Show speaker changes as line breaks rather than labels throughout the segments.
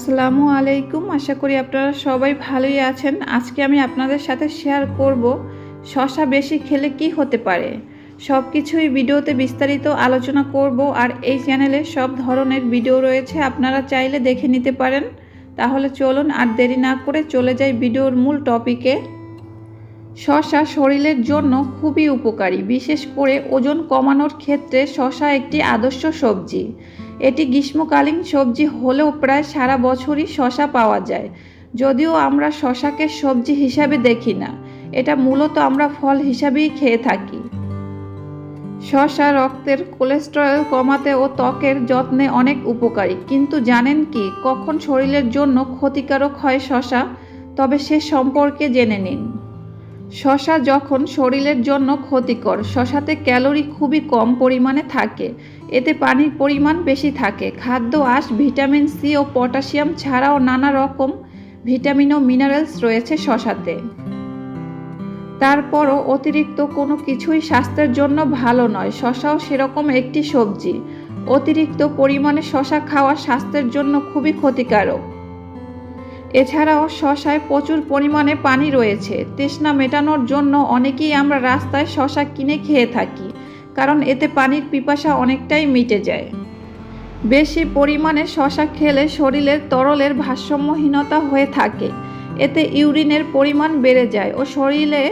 আসসালামু আলাইকুম। আশা করি আপনারা সবাই ভালোই আছেন। আজকে আমি আপনাদের সাথে শেয়ার করব শশা বেশি খেলে কি হতে পারে। সব কিছুই ভিডিওতে বিস্তারিত আলোচনা করব আর এই চ্যানেলে সব ধরনের ভিডিও রয়েছে। আপনারা চাইলে দেখে নিতে পারেন। তাহলে চলুন আর দেরি না করে চলে যাই ভিডিওর মূল টপিকে শশা শরীরের জন্য খুবই উপকারী। বিশেষ করে ওজন কমানোর ক্ষেত্রে শশা একটি আদর্শ সবজি। এটি গ্রীষ্মকালীন সবজি হলেও প্রায় সারা বছরই শশা পাওয়া যায়। যদিও আমরা শশাকে সবজি হিসাবে দেখি না, এটা মূলত আমরা ফল হিসাবেই খেয়ে থাকি। শশা রক্তের কোলেস্টেরল কমাতে ও ত্বকের যত্নে অনেক উপকারী, কিন্তু জানেন কি, কখন শরীরের জন্য ক্ষতিকারক হয় শশা? তবে সে সম্পর্কে জেনে নিন। শশা যখন শরীরের জন্য ক্ষতিকর, শশাতে ক্যালোরি খুবই কম পরিমাণে থাকে এতে পানির পরিমাণ বেশি থাকে। খাদ্য আঁশ, ভিটামিন সি ও পটাশিয়াম ছাড়াও নানা রকম ভিটামিন ও মিনারেলস রয়েছে শশাতে। তারপরও অতিরিক্ত কোনো কিছুই স্বাস্থ্যের জন্য ভালো নয়। শশাও সেরকম একটি সবজি। অতিরিক্ত পরিমাণে শশা খাওয়া স্বাস্থ্যের জন্য খুবই ক্ষতিকারক। এছাড়াও শশায় প্রচুর পরিমাণে পানি রয়েছে। তৃষ্ণা মেটানোর জন্য অনেকেই আমরা রাস্তায় শশা কিনে খেয়ে থাকি। কারণ এতে পানির পিপাসা অনেকটাই মিটে যায়। বেশি পরিমাণে শশা খেলে শরীরের তরলের ভারসাম্যহীনতা হয়ে থাকে। এতে ইউরিনের পরিমাণ বেড়ে যায় ও শরীরে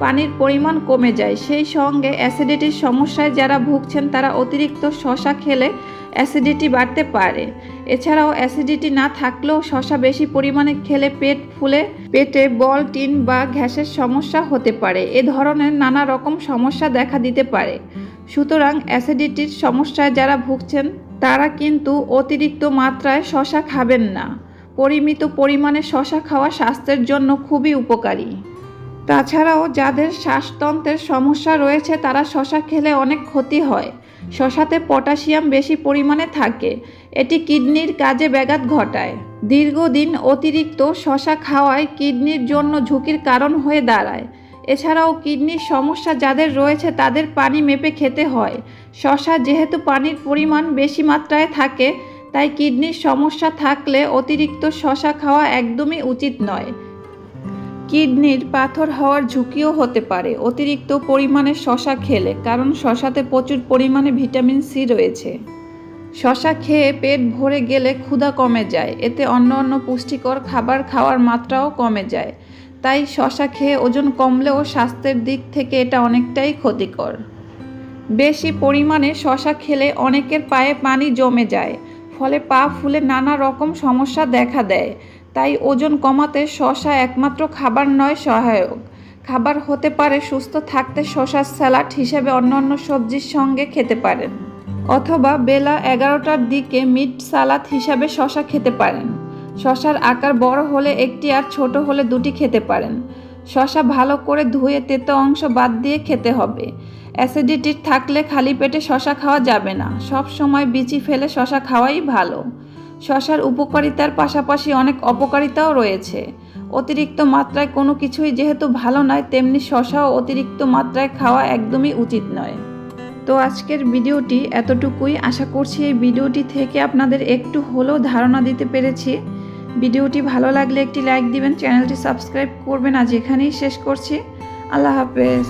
পানির পরিমাণ কমে যায়। সেই সঙ্গে অ্যাসিডিটির সমস্যায় যারা ভুগছেন, তারা অতিরিক্ত শশা খেলে অ্যাসিডিটি বাড়তে পারে। এছাড়াও অ্যাসিডিটি না থাকলেও শশা বেশি পরিমাণে খেলে পেট ফুলে, পেটে বল, টিন বা গ্যাসের সমস্যা হতে পারে। এ ধরনের নানা রকম সমস্যা দেখা দিতে পারে। সুতরাং অ্যাসিডিটির সমস্যায় যারা ভুগছেন, তারা কিন্তু অতিরিক্ত মাত্রায় শশা খাবেন না। পরিমিত পরিমাণে শশা খাওয়া স্বাস্থ্যের জন্য খুবই উপকারী। তাছাড়াও যাদের শ্বাসতন্ত্রের সমস্যা রয়েছে, তারা শশা খেলে অনেক ক্ষতি হয়। শশাতে পটাশিয়াম বেশি পরিমাণে থাকে। এটি কিডনির কাজে ব্যাঘাত ঘটায়। দীর্ঘদিন অতিরিক্ত শশা খাওয়ায় কিডনির জন্য ঝুঁকির কারণ হয়ে দাঁড়ায়। এছাড়াও কিডনির সমস্যা যাদের রয়েছে, তাদের পানি মেপে খেতে হয়। শশা যেহেতু পানির পরিমাণ বেশি মাত্রায় থাকে, তাই কিডনির সমস্যা থাকলে অতিরিক্ত শশা খাওয়া একদমই উচিত নয়। কিডনির পাথর হওয়ার ঝুঁকিও হতে পারে, অতিরিক্ত পরিমাণে শশা খেলে, কারণ শশাতে প্রচুর পরিমাণে ভিটামিন সি রয়েছে। শশা খেয়ে পেট ভরে গেলে ক্ষুধা কমে যায়, এতে অন্য অন্য পুষ্টিকর খাবার খাওয়ার মাত্রাও কমে যায়। তাই শশা খেয়ে ওজন কমলেও স্বাস্থ্যের দিক থেকে এটা অনেকটাই ক্ষতিকর। বেশি পরিমাণে শশা খেলে অনেকের পায়ে পানি জমে যায়, ফলে পা ফুলে নানা রকম সমস্যা দেখা দেয়। তাই ওজন কমাতে শশা একমাত্র খাবার নয় সহায়ক। খাবার হতে পারে সুস্থ থাকতে শশার স্যালাড হিসেবে অন্য অন্য সবজির সঙ্গে খেতে পারেন। অথবা বেলা এগারোটার দিকে মিট সালাদ হিসাবে শশা খেতে পারেন। শশার আকার বড় হলে একটি আর ছোট হলে দুটি খেতে পারেন। শশা ভালো করে ধুয়ে তেতো অংশ বাদ দিয়ে খেতে হবে। অ্যাসিডিটি থাকলে খালি পেটে শশা খাওয়া যাবে না। সব সময় বিচি ফেলে শশা খাওয়াই ভালো। শশার উপকারিতার পাশাপাশি অনেক অপকারিতাও রয়েছে। অতিরিক্ত মাত্রায় কোনো কিছুই যেহেতু ভালো নয়, তেমনি শশাও অতিরিক্ত মাত্রায় খাওয়া একদমই উচিত নয়। তো আজকের ভিডিওটি এতটুকুই। আশা করছি এই ভিডিওটি থেকে আপনাদের একটু হলেও ধারণা দিতে পেরেছি। ভিডিওটি ভালো লাগলে একটি লাইক দিবেন, চ্যানেলটি সাবস্ক্রাইব করবেন। আজ এখানেই শেষ করছি। আল্লাহ হাফেজ।